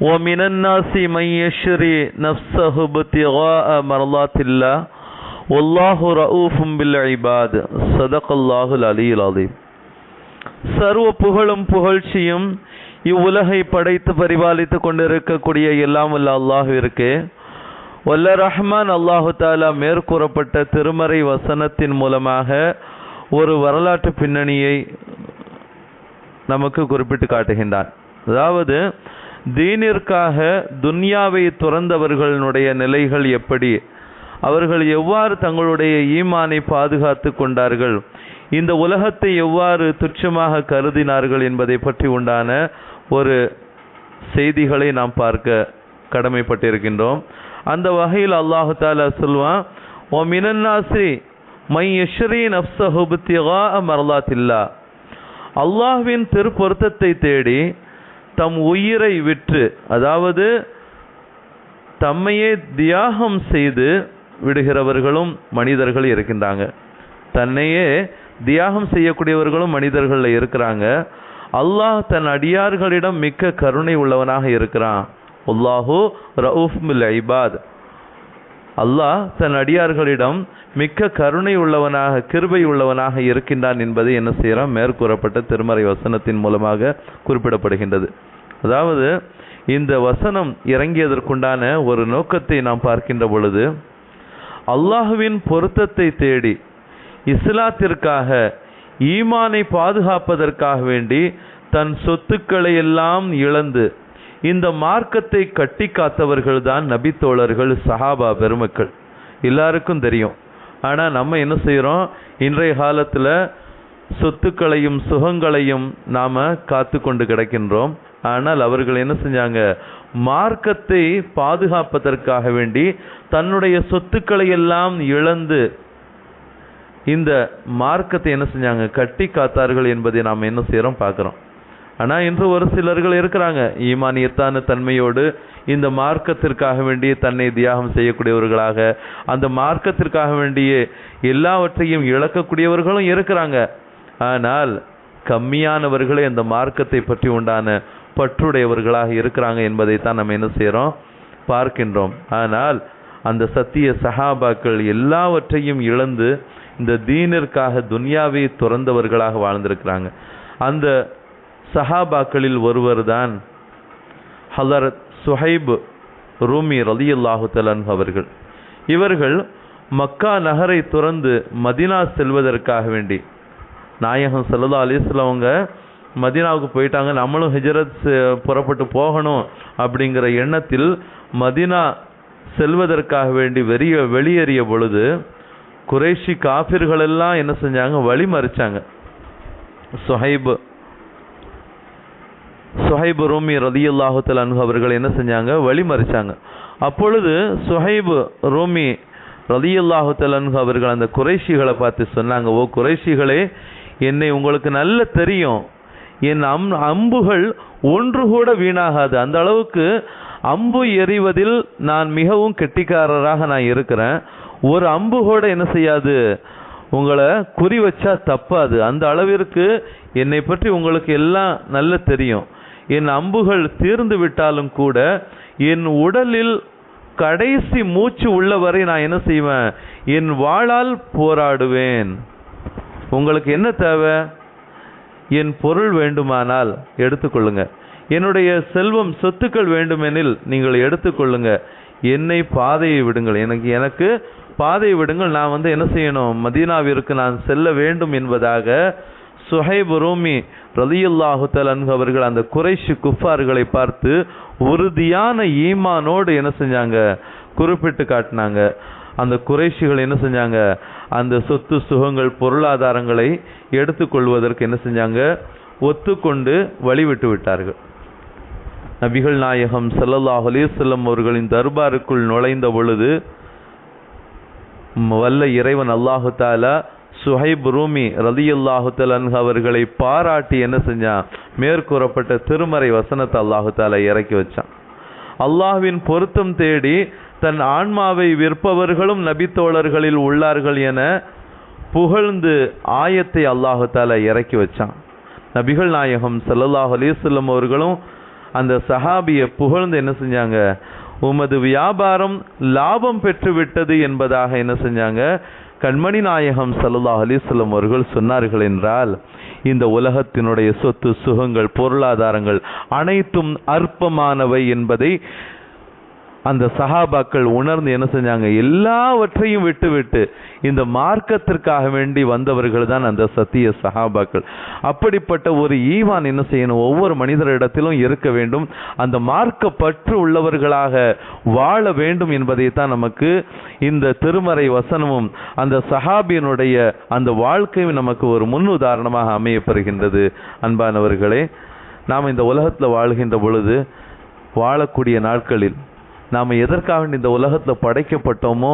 ومن الناس من يشري نفسه ابتغاء مرضات الله والله رؤوف بالعباد صدق الله العلي العظيم சர்வ புகழும் புகழ்ச்சியும் இவ்வுலகை படைத்து பரிபாலித்து கொண்டிருக்கக்கூடிய எல்லாம் வல்ல அல்லாஹுவிற்கு வல்ல ரஹ்மான் அல்லாஹு தாலா மேற்கூறப்பட்ட திருமறை வசனத்தின் மூலமாக ஒரு வரலாற்று பின்னணியை நமக்கு குறிப்பிட்டு காட்டுகின்றான் அதாவது தீனிற்காக துன்யாவை துறந்தவர்களுடைய நிலைகள் எப்படி? அவர்கள் எவ்வாறு தங்களுடைய ஈமானை பாதுகாத்து கொண்டார்கள்? இந்த உலகத்தை எவ்வாறு துச்சமாக கருதினார்கள் என்பதை பற்றி உண்டான ஒரு செய்திகளை நாம் பார்க்க கடமைப்பட்டிருக்கின்றோம். அந்த வகையில் அல்லாஹு தாலா சொல்வான் ஓ மினன்னாசி மை யஷ்ரி நப்சஹுபத்திகா மரலாத்தில்லா அல்லாஹ்வின் திருப்பொருத்தத்தை தேடி தம் உயிரை விற்று அதாவது தம்மையே தியாகம் செய்து விடுகிறவர்களும் மனிதர்கள் இருக்கின்றாங்க. தன்னையே தியாகம் செய்யக்கூடியவர்களும் மனிதர்களில் இருக்கிறாங்க. அல்லாஹ் தன் அடியார்களிடம் மிக்க கருணை உள்ளவனாக இருக்கிறான். உல்லாஹூ ரவுஃப் மில் ஐபாத். அல்லாஹ் தன் அடியார்களிடம் மிக்க கருணை உள்ளவனாக கிருபை உள்ளவனாக இருக்கின்றான் என்பதை என்ன செய்கிறான்? மேற்கூறப்பட்ட திருமறை வசனத்தின் மூலமாக குறிப்பிடப்படுகின்றது. அதாவது இந்த வசனம் இறங்கியதற்குண்டான ஒரு நோக்கத்தை நாம் பார்க்கின்ற பொழுது அல்லாஹுவின் பொருத்தத்தை தேடி இஸ்லாத்திற்காக ஈமானை பாதுகாப்பதற்காக வேண்டி தன் சொத்துக்களை எல்லாம் இழந்து இந்த மார்க்கத்தை கட்டி காத்தவர்கள் தான் நபித்தோழர்கள் சஹாபா பெருமக்கள். எல்லாருக்கும் தெரியும். ஆனால் நம்ம என்ன செய்கிறோம் இன்றைய காலத்தில் சொத்துக்களையும் சுகங்களையும் நாம் காத்து கொண்டு கிடக்கின்றோம். ஆனால் அவர்கள் என்ன செஞ்சாங்க? மார்க்கத்தை பாதுகாப்பதற்காக வேண்டி தன்னுடைய சொத்துக்களை எல்லாம் இழந்து இந்த மார்க்கத்தை என்ன செஞ்சாங்க? கட்டி காத்தார்கள் என்பதை நாம் என்ன செய்கிறோம் பார்க்குறோம். ஆனால் இன்று ஒரு சிலர்கள் இருக்கிறாங்க. ஈமானியத்தான தன்மையோடு இந்த மார்க்கத்திற்காக வேண்டிய தன்னை தியாகம் செய்யக்கூடியவர்களாக அந்த மார்க்கத்திற்காக வேண்டிய எல்லாவற்றையும் இழக்கக்கூடியவர்களும் இருக்கிறாங்க. ஆனால் கம்மியானவர்களே அந்த மார்க்கத்தை பற்றி உண்டான பற்றுடையவர்களாக இருக்கிறாங்க என்பதை தான் நம்ம என்ன செய்கிறோம் பார்க்கின்றோம். ஆனால் அந்த சத்திய சஹாபாக்கள் எல்லாவற்றையும் இழந்து இந்த தீனிற்காக துன்யாவை துறந்தவர்களாக வாழ்ந்திருக்கிறாங்க. அந்த சஹாபாக்களில் ஒருவர் தான் ஹலரத் சுஹைப் ரூமி ரலியல்லாஹு தலன் அவர்கள். இவர்கள் மக்கா நகரை துறந்து மதினா செல்வதற்காக வேண்டி நாயகம் சல்லா அலிஸ்லவங்க மதினாவுக்கு போயிட்டாங்க. நம்மளும் ஹிஜரத் புறப்பட்டு போகணும் அப்படிங்கிற எண்ணத்தில் மதினா செல்வதற்காக வேண்டி வெறிய வெளியேறிய பொழுது குறைஷி காஃபிர்களெல்லாம் என்ன செஞ்சாங்க? வழி மறிச்சாங்க. சுஹைப் சுஹைப் ரூமி ரதியுல்லாஹுத்தல் அன்ஹு அவர்கள் என்ன செஞ்சாங்க? வழி மறிச்சாங்க அப்பொழுது சுஹைப் ரூமி ரதியுல்லாஹுத்தல் அன்ஹு அவர்கள் அந்த குறைஷிகளை பார்த்து சொன்னாங்க ஓ குறைஷிகளே என்னை உங்களுக்கு நல்ல தெரியும். என் அம் அம்புகள் ஒன்று கூட வீணாகாது. அந்த அளவுக்கு அம்பு எறிவதில் நான் மிகவும் கெட்டிக்காரராக நான் இருக்கிறேன். ஒரு அம்பு கூட என்ன செய்யாது? உங்களை குறி வச்சா தப்பாது. அந்த அளவிற்கு என்னை பற்றி உங்களுக்கு எல்லாம் நல்ல தெரியும். என் அம்புகள் தீர்ந்து விட்டாலும் கூட என் உடலில் கடைசி மூச்சு உள்ள வரை நான் என்ன செய்வேன்? என் வாளால் போராடுவேன். உங்களுக்கு என்ன தேவை? என் பொருள் வேண்டுமானால் எடுத்துக்கொள்ளுங்க. என்னுடைய செல்வம் சொத்துக்கள் வேண்டுமெனில் நீங்கள் எடுத்துக்கொள்ளுங்க. என்னை பாதையை விடுங்கள். எனக்கு எனக்கு பாதையை விடுங்கள். நான் வந்து என்ன செய்யணும்? மதீனாவிற்கு நான் செல்ல வேண்டும் என்பதாக சுஹைப் ரூமி ரலியுல்லாஹு தலன்கு அவர்கள் அந்த குறைஷி குஃபார்களை பார்த்து உறுதியான ஈமானோடு என்ன செஞ்சாங்க? குறிப்பிட்டு காட்டினாங்க. அந்த குறைஷிகள் என்ன செஞ்சாங்க? அந்த சொத்து சுகங்கள் பொருளாதாரங்களை எடுத்துக்கொள்வதற்கு என்ன செஞ்சாங்க? ஒத்துக்கொண்டு வழிவிட்டு விட்டார்கள். நபிகள் நாயகம் சல்லல்லாஹ் அலிசல்லம் அவர்களின் தர்பாருக்குள் நுழைந்த பொழுது வல்ல இறைவன் அல்லாஹு தாலா சுஹைப் ரூமி ரலியுல்லாஹு தலன்ஹு அவர்களை பாராட்டி என்ன செஞ்சான்? மேற்கூறப்பட்ட திருமறை வசனத்தை அல்லாஹு தாலா இறக்கி வச்சான். அல்லாஹ்வின் பொருத்தம் தேடி தன் ஆன்மாவை விற்பவர்களும் நபித்தோழர்களில் உள்ளார்கள் என புகழ்ந்து ஆயத்தை அல்லாஹு தாலா இறக்கி வச்சான். நபிகள் நாயகம் சல்லல்லாஹ் அலிசல்லம் அவர்களும் அந்த சஹாபியை புகழ்ந்து என்ன செஞ்சாங்க? உமது வியாபாரம் லாபம் பெற்று விட்டது என்பதாக என்ன செஞ்சாங்க? கண்மணி நாயகம் சல்லா அலிஸ்லம் அவர்கள் சொன்னார்கள் என்றால் இந்த உலகத்தினுடைய சொத்து சுகங்கள் பொருளாதாரங்கள் அனைத்தும் அற்பமானவை என்பதை அந்த சஹாபாக்கள் உணர்ந்து என்ன செஞ்சாங்க? எல்லாவற்றையும் விட்டுவிட்டு இந்த மார்க்கத்திற்காக வேண்டி வந்தவர்கள் தான் அந்த சத்திய சஹாபாக்கள். அப்படிப்பட்ட ஒரு ஈவான் என்ன செய்யணும்? ஒவ்வொரு மனிதரிடத்திலும் இருக்க வேண்டும். அந்த மார்க்க பற்று உள்ளவர்களாக வாழ வேண்டும் என்பதை தான் நமக்கு இந்த திருமறை வசனமும் அந்த சஹாபியனுடைய அந்த வாழ்க்கையும் நமக்கு ஒரு முன் உதாரணமாக அமையப்பெறுகின்றது. அன்பானவர்களே நாம் இந்த உலகத்தில் வாழ்கின்ற பொழுது வாழக்கூடிய நாட்களில் நாம் எதற்காக இந்த உலகத்தில் படைக்கப்பட்டோமோ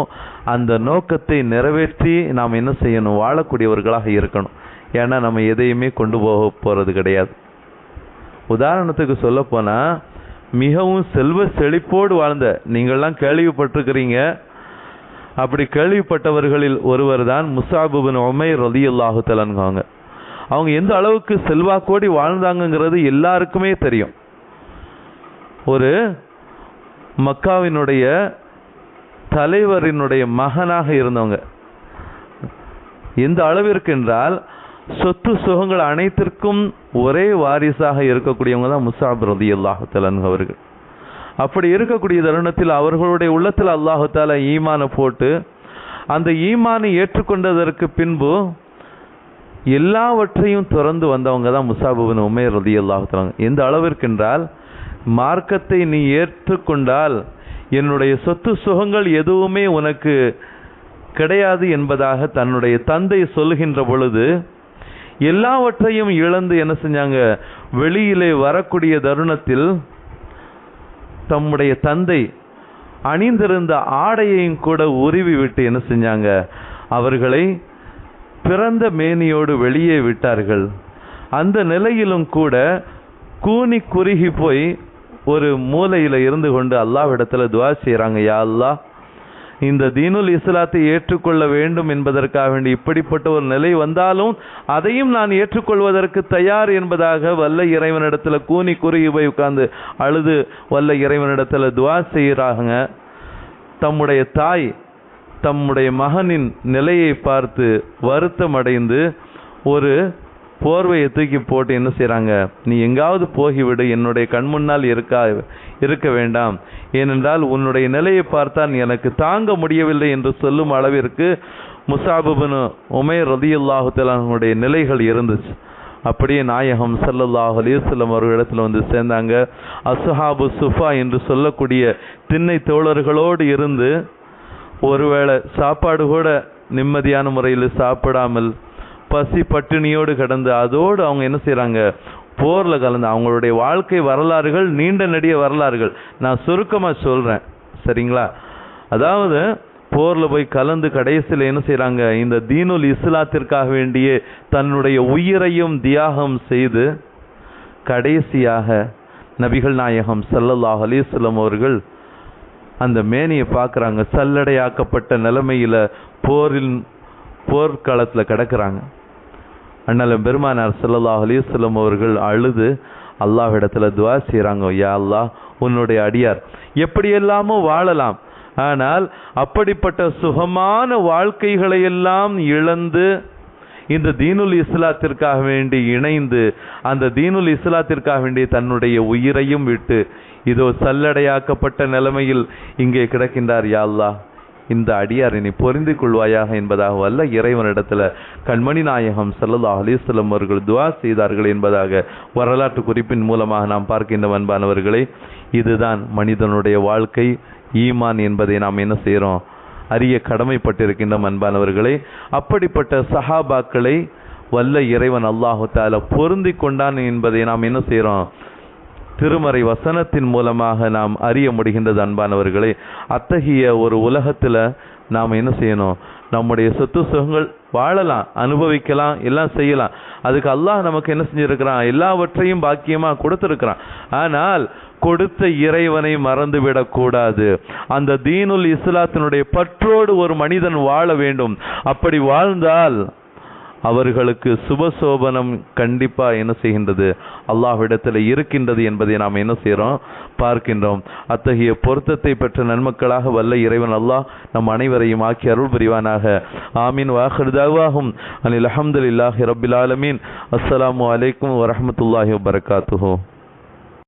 அந்த நோக்கத்தை நிறைவேற்றி நாம் என்ன செய்யணும்? வாழக்கூடியவர்களாக இருக்கணும். ஏன்னா நம்ம எதையுமே கொண்டு போக போகிறது கிடையாது. உதாரணத்துக்கு சொல்லப்போனால் மிகவும் செல்வ செழிப்போடு வாழ்ந்த நீங்கள்லாம் கேள்விப்பட்டிருக்கிறீங்க அப்படி கேள்விப்பட்டவர்களில் ஒருவர் தான் முசாபுபின் ஒமை ரலியல்லாஹு தலன்காங்க அவங்க எந்த அளவுக்கு செல்வாக்கோடி வாழ்ந்தாங்கங்கிறது எல்லாருக்குமே தெரியும். ஒரு மக்காவினுடைய தலைவரினுடைய மகனாக இருந்தவங்க. எந்த அளவிற்கு என்றால் சொத்து சுகங்கள் அனைத்திற்கும் ஒரே வாரிசாக இருக்கக்கூடியவங்க தான் முசாப் ரதி அல்லாஹு அவர்கள். அப்படி இருக்கக்கூடிய தருணத்தில் அவர்களுடைய உள்ளத்தில் அல்லாஹால ஈமானை போட்டு அந்த ஈமானை ஏற்றுக்கொண்டதற்கு பின்பு எல்லாவற்றையும் திறந்து வந்தவங்க தான் முசாபுபின் உமேர் ரதி அல்லாஹு எந்த அளவிற்கு என்றால் மார்க்கத்தை நீ ஏற்றுக்கொண்டால் என்னுடைய சொத்து சுகங்கள் எதுவுமே உனக்கு கிடையாது என்பதாக தன்னுடைய தந்தை சொல்லுகின்ற பொழுது எல்லாவற்றையும் இழந்து என்ன செஞ்சாங்க? வெளியிலே வரக்கூடிய தருணத்தில் தம்முடைய தந்தை அணிந்திருந்த ஆடையையும் கூட உருவி விட்டு என்ன செஞ்சாங்க? அவர்களை பிறந்த மேனியோடு வெளியே விட்டார்கள். அந்த நிலையிலும் கூட கூனி குறுகி போய் ஒரு மூலையில் இருந்து கொண்டு அல்லாவிடத்தில் துவா செய்கிறாங்க யா அல்லா இந்த தீனுல் இஸ்லாத்தை ஏற்றுக்கொள்ள வேண்டும் என்பதற்காக வேண்டி இப்படிப்பட்ட ஒரு நிலை வந்தாலும் அதையும் நான் ஏற்றுக்கொள்வதற்கு தயார் என்பதாக வல்ல இறைவனிடத்தில் கூனி குறுகி போய் உட்கார்ந்து அழுது வல்ல இறைவனிடத்தில் துவா செய்கிறாங்க தம்முடைய தாய் தம்முடைய மகனின் நிலையை பார்த்து வருத்தம் அடைந்து ஒரு போர்வையை தூக்கி போட்டு என்ன செய்கிறாங்க நீ எங்காவது போகிவிடு என்னுடைய கண் முன்னால் இருக்கா இருக்க வேண்டாம். ஏனென்றால் உன்னுடைய நிலையை பார்த்தால் எனக்கு தாங்க முடியவில்லை என்று சொல்லும் அளவிற்கு முசாபுபின் உமேர் ரதியுல்லாஹுத்தலானுடைய நிலைகள் இருந்துச்சு. அப்படியே நாயகம் சல்லல்லாஹ் அலிசல்லம் அவர்களிடத்தில் வந்து சேர்ந்தாங்க. அசுஹாபு சுஃபா என்று சொல்லக்கூடிய திண்ணை தோழர்களோடு இருந்து ஒருவேளை சாப்பாடு கூட நிம்மதியான முறையில் சாப்பிடாமல் பசி பட்டினியோடு கடந்து அதோடு அவங்க என்ன செய்கிறாங்க போரில் கலந்து அவங்களுடைய வாழ்க்கை வரலாறுகள் நீண்ட நெடிய வரலாறுகள். நான் சுருக்கமாக சொல்கிறேன் சரிங்களா? அதாவது போரில் போய் கலந்து கடைசியில் என்ன செய்கிறாங்க இந்த தீனுல் இஸ்லாத்திற்காக வேண்டிய தன்னுடைய உயிரையும் தியாகம் செய்து கடைசியாக நபிகள் நாயகம் சல்லல்லாஹ் அலிஸ்லம் அவர்கள் அந்த மேனியை பார்க்குறாங்க. சல்லடையாக்கப்பட்ட நிலைமையில் போரில் போர்க்களத்தில் கிடக்கிறாங்க. அண்ணல பெருமானார் ஸல்லல்லாஹு அலிஸ்லம் அவர்கள் அழுது அல்லாஹிடத்தில் துவா செய்கிறாங்க யா அல்லாஹ் உன்னுடைய அடியார். எப்படியெல்லாமோ வாழலாம். ஆனால் அப்படிப்பட்ட சுகமான வாழ்க்கைகளை எல்லாம் இழந்து இந்த தீனுல் இஸ்லாத்திற்காக வேண்டி இணைந்து அந்த தீனுல் இஸ்லாத்திற்காக வேண்டி தன்னுடைய உயிரையும் விட்டு இதோ சல்லடையாக்கப்பட்ட நிலைமையில் இங்கே கிடக்கின்றார் யா அல்லாஹ். இந்த அடியாரை நீ பொருந்திக் கொள்வாயாக என்பதாக வல்ல இறைவனிடத்தில் கண்மணி நாயகம் ஸல்லல்லாஹு அலிஸ்லம் அவர்கள் துவா செய்தார்கள் என்பதாக வரலாற்று குறிப்பின் மூலமாக நாம் பார்க்கின்ற அன்பானவர்களே. இதுதான் மனிதனுடைய வாழ்க்கை ஈமான் என்பதை நாம் என்ன செய்கிறோம் அறிய கடமைப்பட்டிருக்கின்ற அன்பானவர்களே. அப்படிப்பட்ட சஹாபாக்களை வல்ல இறைவன் அல்லாஹு தால பொருந்தி கொண்டான் என்பதை நாம் என்ன செய்கிறோம் திருமறை வசனத்தின் மூலமாக நாம் அறிய முடிகின்றது அன்பானவர்களே. அத்தகைய ஒரு உலகத்தில் நாம் என்ன செய்யணும்? நம்முடைய சொத்து சுகங்கள் வாழலாம் அனுபவிக்கலாம் எல்லாம் செய்யலாம். அதுக்கு அல்லாஹ் நமக்கு என்ன செஞ்சுருக்கிறான்? எல்லாவற்றையும் பாக்கியமாக கொடுத்துருக்கிறான். ஆனால் கொடுத்த இறைவனை மறந்துவிடக்கூடாது அந்த தீனுல் இஸ்லாத்தினுடைய பற்றோடு ஒரு மனிதன் வாழ வேண்டும். அப்படி வாழ்ந்தால் அவர்களுக்கு சுபசோபனம் கண்டிப்பாக என்ன செய்கின்றது? அல்லாஹ்விடத்தில் இருக்கின்றது என்பதை நாம் என்ன செய்கிறோம் பார்க்கின்றோம். அத்தகைய பொருத்தத்தை பெற்ற நன்மக்களாக வல்ல இறைவன் அல்லாஹ் நம் அனைவரையும் ஆக்கி அருள் புரிவானாக. ஆமீன். வாஹர்தாவாகும் அனில் அஹமதுல்லாஹி ரபில் ஆலமீன். அஸ்லாம் அலைக்கும் வரமத்துல்லாஹி வபரகாத்துஹு.